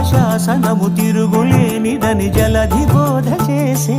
శాసనము తిరుగులేనిదని జలధి బోధ చేసే